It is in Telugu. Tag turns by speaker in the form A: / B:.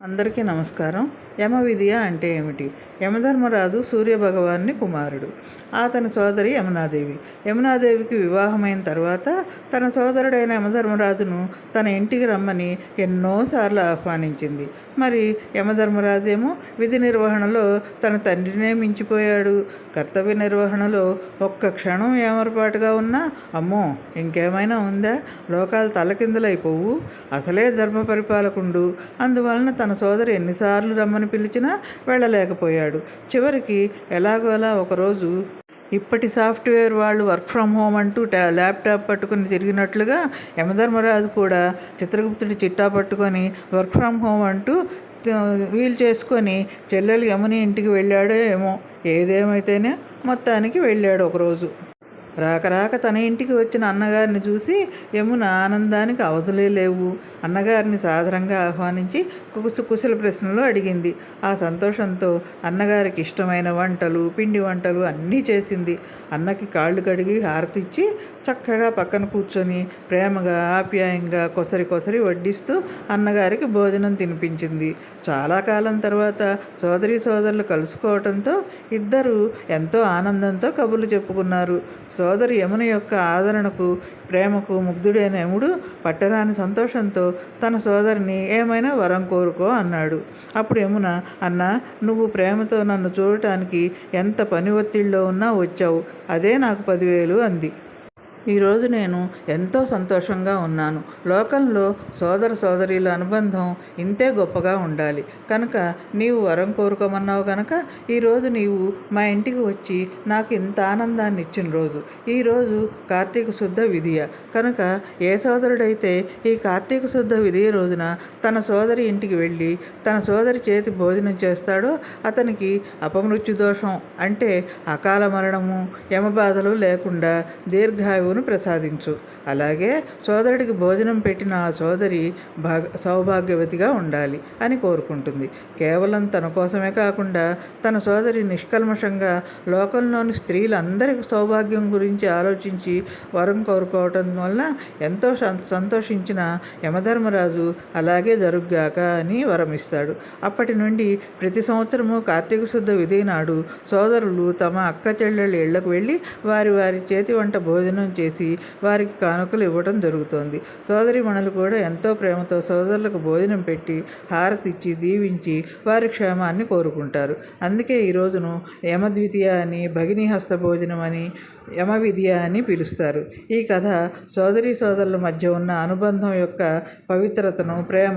A: అందరికీ నమస్కారం. యమవిద్య అంటే ఏమిటి? యమధర్మరాజు సూర్యభగవాన్ని కుమారుడు. అతని సోదరి యమునాదేవి. యమునాదేవికి వివాహమైన తర్వాత తన సోదరుడైన యమధర్మరాజును తన ఇంటికి రమ్మని ఎన్నోసార్లు ఆహ్వానించింది. మరి యమధర్మరాజేమో విధి నిర్వహణలో తన తండ్రినే మించిపోయాడు. కర్తవ్య నిర్వహణలో ఒక్క క్షణం ఏమరపాటుగా ఉన్నా అమ్మో ఇంకేమైనా ఉందా? లోకాలు తలకిందులైపోవు అసలే ధర్మ పరిపాలకుండు అందువలన తన సోదరు ఎన్నిసార్లు రమ్మని పిలిచినా వెళ్ళలేకపోయాడు. చివరికి ఎలాగోలా ఒకరోజు ఇప్పటి సాఫ్ట్వేర్ వాళ్ళు వర్క్ ఫ్రమ్ హోమ్ అంటూ ల్యాప్టాప్ పట్టుకుని తిరిగినట్లుగా యమధర్మరాజు కూడా చిత్రగుప్తుడి చిట్టా పట్టుకొని వర్క్ ఫ్రమ్ హోమ్ అంటూ వీలు చేసుకొని చెల్లెలు యముని ఇంటికి వెళ్ళాడో ఏమో. ఏదేమైతేనే మొత్తానికి వెళ్ళాడు ఒకరోజు. రాకరాక తన ఇంటికి వచ్చిన అన్నగారిని చూసి యమున ఆనందానికి అవధులే లేవు. అన్నగారిని సాధారణంగా ఆహ్వానించి కుసు కుశల ప్రశ్నలు అడిగింది. ఆ సంతోషంతో అన్నగారికి ఇష్టమైన వంటలు పిండి వంటలు అన్నీ చేసింది. అన్నకి కాళ్ళు కడిగి హారతిచ్చి చక్కగా పక్కన కూర్చొని ప్రేమగా ఆప్యాయంగా కొసరి కొసరి వడ్డిస్తూ అన్నగారికి భోజనం తినిపించింది. చాలా కాలం తర్వాత సోదరి సోదరులు కలుసుకోవటంతో ఇద్దరు ఎంతో ఆనందంతో కబుర్లు చెప్పుకున్నారు. సో సోదరి యమున యొక్క ఆదరణకు ప్రేమకు ముగ్ధుడైన యముడు పట్టరాని సంతోషంతో తన సోదరిని ఏమైనా వరం కోరుకో అన్నాడు. అప్పుడు యమున అన్న నువ్వు ప్రేమతో నన్ను చూడటానికి ఎంత పని ఒత్తిడిలో ఉన్నా వచ్చావు. అదే నాకు పదివేలు అంది. ఈరోజు నేను ఎంతో సంతోషంగా ఉన్నాను. లోకంలో సోదర సోదరీల అనుబంధం ఇంతే గొప్పగా ఉండాలి. కనుక నీవు వరం కోరుకోమన్నావు కనుక ఈరోజు నీవు మా ఇంటికి వచ్చి నాకు ఇంత ఆనందాన్ని ఇచ్చిన రోజు ఈరోజు కార్తీక శుద్ధ విధియ. కనుక ఏ సోదరుడైతే ఈ కార్తీక శుద్ధ విధియ రోజున తన సోదరి ఇంటికి వెళ్ళి తన సోదరి చేతి భోజనం చేస్తాడో అతనికి అపమృత్యు దోషం అంటే అకాల మరణము యమబాధలు లేకుండా దీర్ఘాయువును ప్రసాదించు. అలాగే సోదరుడికి భోజనం పెట్టిన ఆ సోదరి భాగ సౌభాగ్యవతిగా ఉండాలి అని కోరుకుంటుంది. కేవలం తన కోసమే కాకుండా తన సోదరి నిష్కల్మషంగా లోకంలోని స్త్రీలందరి సౌభాగ్యం గురించి ఆలోచించి వరం కోరుకోవటం వల్ల ఎంతో సంతోషించిన యమధర్మరాజు అలాగే జరుగ్గాక అని వరం ఇస్తాడు అప్పటి నుండి ప్రతి సంవత్సరము కార్తీక శుద్ధ విధి నాడు సోదరులు తమ అక్క చెల్లెళ్ళ ఇళ్ళకు వెళ్ళి వారి వారి చేతి వంట భోజనం చేసి వారికి కానుకలు ఇవ్వడం జరుగుతోంది. సోదరి మణులు కూడా ఎంతో ప్రేమతో సోదరులకు భోజనం పెట్టి హారతిచ్చి దీవించి వారి క్షేమాన్ని కోరుకుంటారు. అందుకే ఈ రోజును యమద్వితీయ అని భగిని హస్త భోజనం అని యమ విద్య అని పిలుస్తారు. ఈ కథ సోదరి సోదరుల మధ్య ఉన్న అనుబంధం యొక్క పవిత్రతను ప్రేమ